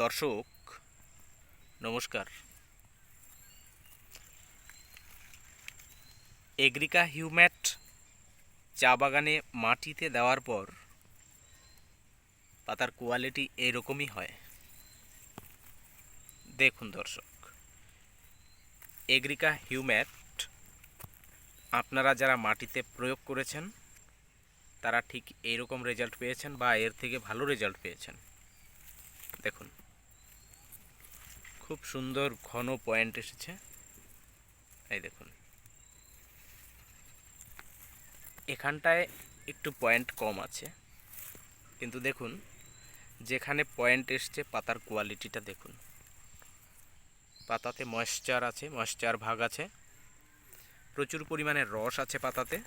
দর্শক, নমস্কার। এগ্রিকা হিউম্যাট চা বাগানে মাটিতে দেওয়ার পর পাতার কোয়ালিটি এরকমই হয়। দেখুন দর্শক, এগ্রিকা হিউম্যাট আপনারা যারা মাটিতে প্রয়োগ করেছেন, তারা ঠিক এইরকম রেজাল্ট পেয়েছেন বা এর থেকে ভালো রেজাল্ট পেয়েছেন। দেখুন খুব সুন্দর ঘন পয়েন্ট এসেছে। এই দেখুন। এখানটায় একটু পয়েন্ট কম আছে। কিন্তু দেখুন, যেখানে পয়েন্ট এসছে পাতার কোয়ালিটিটা দেখুন। পাতাতে ময়েশ্চার আছে ময়েশ্চার ভাগ আছে। প্রচুর পরিমাণে রস আছে পাতাতে।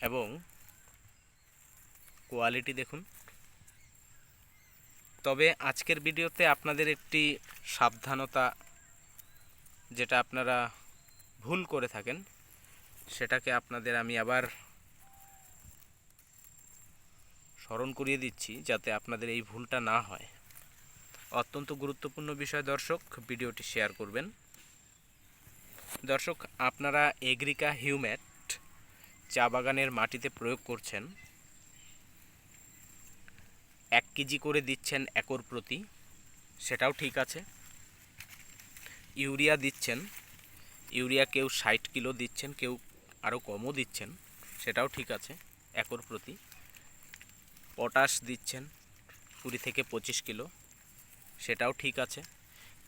এবং কোয়ালিটি দেখুন। তবে আজকের ভিডিওতে আপনাদের একটি সাবধানতা যেটা আপনারা ভুল করে থাকেন, সেটাকে আপনাদের আমি আবার স্মরণ করিয়ে দিচ্ছি যাতে আপনাদের এই ভুলটা না হয়। অত্যন্ত গুরুত্বপূর্ণ বিষয় দর্শক, ভিডিওটি শেয়ার করবেন। দর্শক, আপনারা এগ্রিকা হিউম্যাট চা বাগানের মাটিতে প্রয়োগ করছেন। এক কেজি করে দিচ্ছেন একর প্রতি, সেটাও ঠিক আছে। ইউরিয়া দিচ্ছেন, ইউরিয়া কেউ ষাট কিলো দিচ্ছেন, কেউ আরও কমও দিচ্ছেন, সেটাও ঠিক আছে, একর প্রতি। পটাশ দিচ্ছেন, কুড়ি থেকে পঁচিশ কিলো, সেটাও ঠিক আছে।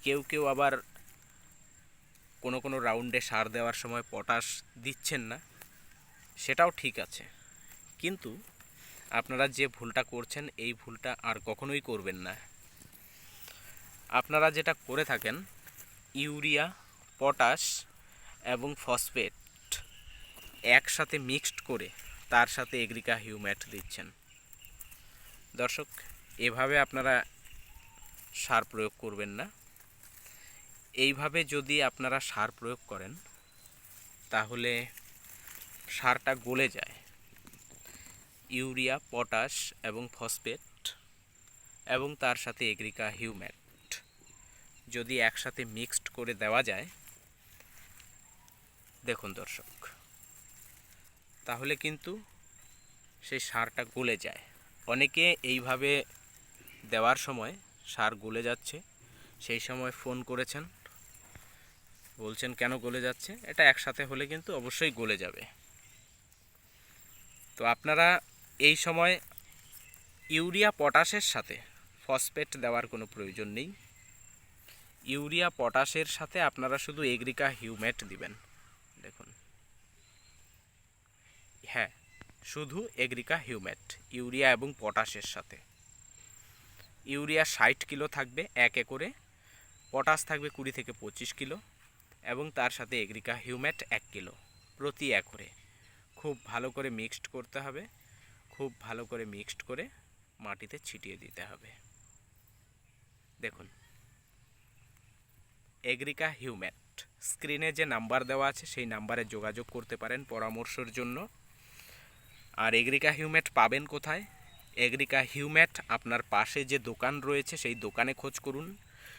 কেউ কেউ আবার কোনো কোনো রাউন্ডে সার দেওয়ার সময় পটাশ দিচ্ছেন না, সেটাও ঠিক আছে। কিন্তু আপনারা যে ভুলটা করছেন, এই ভুলটা আর কখনোই করবেন না। আপনারা যেটা করে থাকেন, ইউরিয়া, পটাশ এবং ফসফেট একসাথে মিক্সড করে তার সাথে এগ্রিকা হিউম্যাট দিচ্ছেন। দর্শক, এভাবে আপনারা সার প্রয়োগ করবেন না। এইভাবে যদি আপনারা সার প্রয়োগ করেন, তাহলে সারটা গলে যায়। ইউরিয়া, পটাশ এবং ফসফেট এবং তার সাথে এগ্রিকা হিউম্যাট। যদি একসাথে মিক্সড করে দেওয়া যায়, দেখুন দর্শক, তাহলে কিন্তু সেই সারটা গলে যায়। অনেকে এইভাবে দেওয়ার সময় সার গলে যাচ্ছে, সেই সময় ফোন করেছেন, বলছেন কেন গলে যাচ্ছে, এটা একসাথে হলে কিন্তু অবশ্যই গলে যাবে। তো আপনারা এই সময় ইউরিয়া পটাশের সাথে ফসফেট দেওয়ার কোনো প্রয়োজন নেই। ইউরিয়া পটাশের সাথে আপনারা শুধু এগ্রিকা হিউম্যাট দিবেন। দেখুন। হ্যাঁ শুধু এগ্রিকা হিউম্যাট, ইউরিয়া এবং পটাশের সাথে। ইউরিয়া ষাট কিলো থাকবে এক একরে, পটাশ থাকবে কুড়ি থেকে পঁচিশ কিলো এবং তার সাথে এগ্রিকা হিউম্যাট এক কিলো প্রতি একরে। খুব ভালো করে মিক্সড করতে হবে। খুব ভালো করে মিক্সড করে মাটিতে ছিটিয়ে দিতে হবে। দেখুন। Agrika humate. স্ক্রিনে যে নাম্বার দেওয়া আছে, সেই নাম্বারে যোগাযোগ করতে পারেন পরামর্শের জন্য। আর এগ্রিকা হিউম্যাট পাবেন কোথায়? এগ্রিকা হিউম্যাট আপনার পাশে যে দোকান রয়েছে, সেই দোকানে খোঁজ করুন।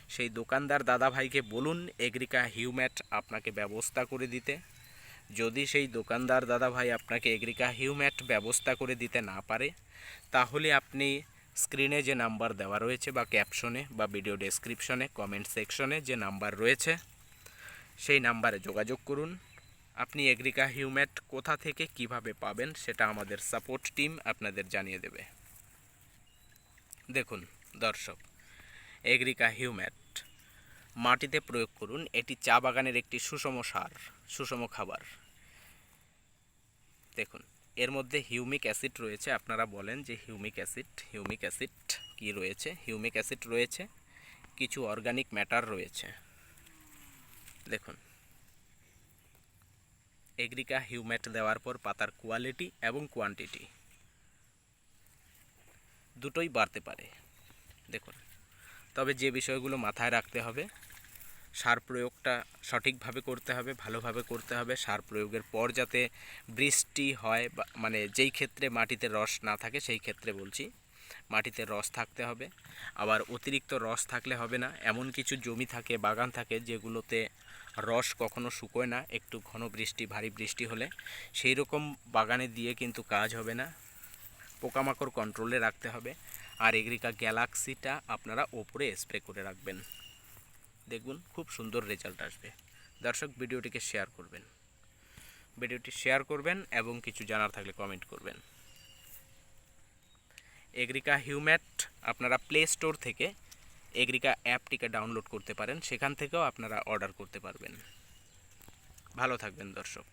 সেই দোকানদার দাদা ভাইকে বলুন, এগ্রিকা হিউম্যাট আপনাকে ব্যবস্থা করে দিতে। যদি সেই দোকানদার দাদা ভাই আপনাকে এগ্রিকা হিউম্যাট ব্যবস্থা করে দিতে না পারে, তাহলে আপনি স্ক্রিনে যে নাম্বার দেওয়া রয়েছে বা ক্যাপশনে বা ভিডিও ডেসক্রিপশনে, কমেন্ট সেকশনে যে নাম্বার রয়েছে, সেই নাম্বারে যোগাযোগ করুন। আপনি এগ্রিকা হিউম্যাট কোথা থেকে কীভাবে পাবেন সেটা আমাদের সাপোর্ট টিম আপনাদের জানিয়ে দেবে। দেখুন, দর্শক, এগ্রিকা হিউম্যাট মাটিতে প্রয়োগ করুন। এটি চা বাগানের একটি সুষম সার। সুষম খাবার। দেখুন, এর মধ্যে হিউমিক অ্যাসিড রয়েছে, আপনারা বলেন যে হিউমিক অ্যাসিড হিউমিক অ্যাসিড কি রয়েছে? হিউমিক অ্যাসিড রয়েছে, কিছু অর্গানিক ম্যাটার রয়েছে। দেখুন, এগ্রিকা হিউম্যাট দেওয়ার পর পাতার কোয়ালিটি এবং কোয়ান্টিটি দুটোই বাড়তে পারে। দেখুন, তবে যে বিষয়গুলো মাথায় রাখতে হবে সার প্রয়োগটা সঠিকভাবে করতে হবে, ভালোভাবে করতে হবে। সার প্রয়োগের পর যাতে বৃষ্টি হয় মানে যেই ক্ষেত্রে মাটিতে রস না থাকে সেই ক্ষেত্রে বলছি, মাটিতে রস থাকতে হবে। আবার অতিরিক্ত রস থাকলে হবে না। এমন কিছু জমি থাকে, বাগান থাকে, যেগুলোতে রস কখনো শুকোয় না, একটু ঘন বৃষ্টি, ভারী বৃষ্টি হলে। সেই রকম বাগানে দিয়ে কিন্তু কাজ হবে না। পোকামাকড় কন্ট্রোলে রাখতে হবে। আর এগ্রিকা গ্যালাক্সিটা আপনারা ওপরে স্প্রে করে রাখবেন। দেখুন, খুব সুন্দর রেজাল্ট আসবে। দর্শক, ভিডিওটিকে শেয়ার করবেন। ভিডিওটি শেয়ার করবেন এবং কিছু জানার থাকলে কমেন্ট করবেন। এগ্রিকা হিউম্যাট আপনারা প্লে স্টোর থেকে এগ্রিকা অ্যাপটিকে ডাউনলোড করতে পারেন। সেখান থেকেও আপনারা অর্ডার করতে পারবেন। ভালো থাকবেন দর্শক।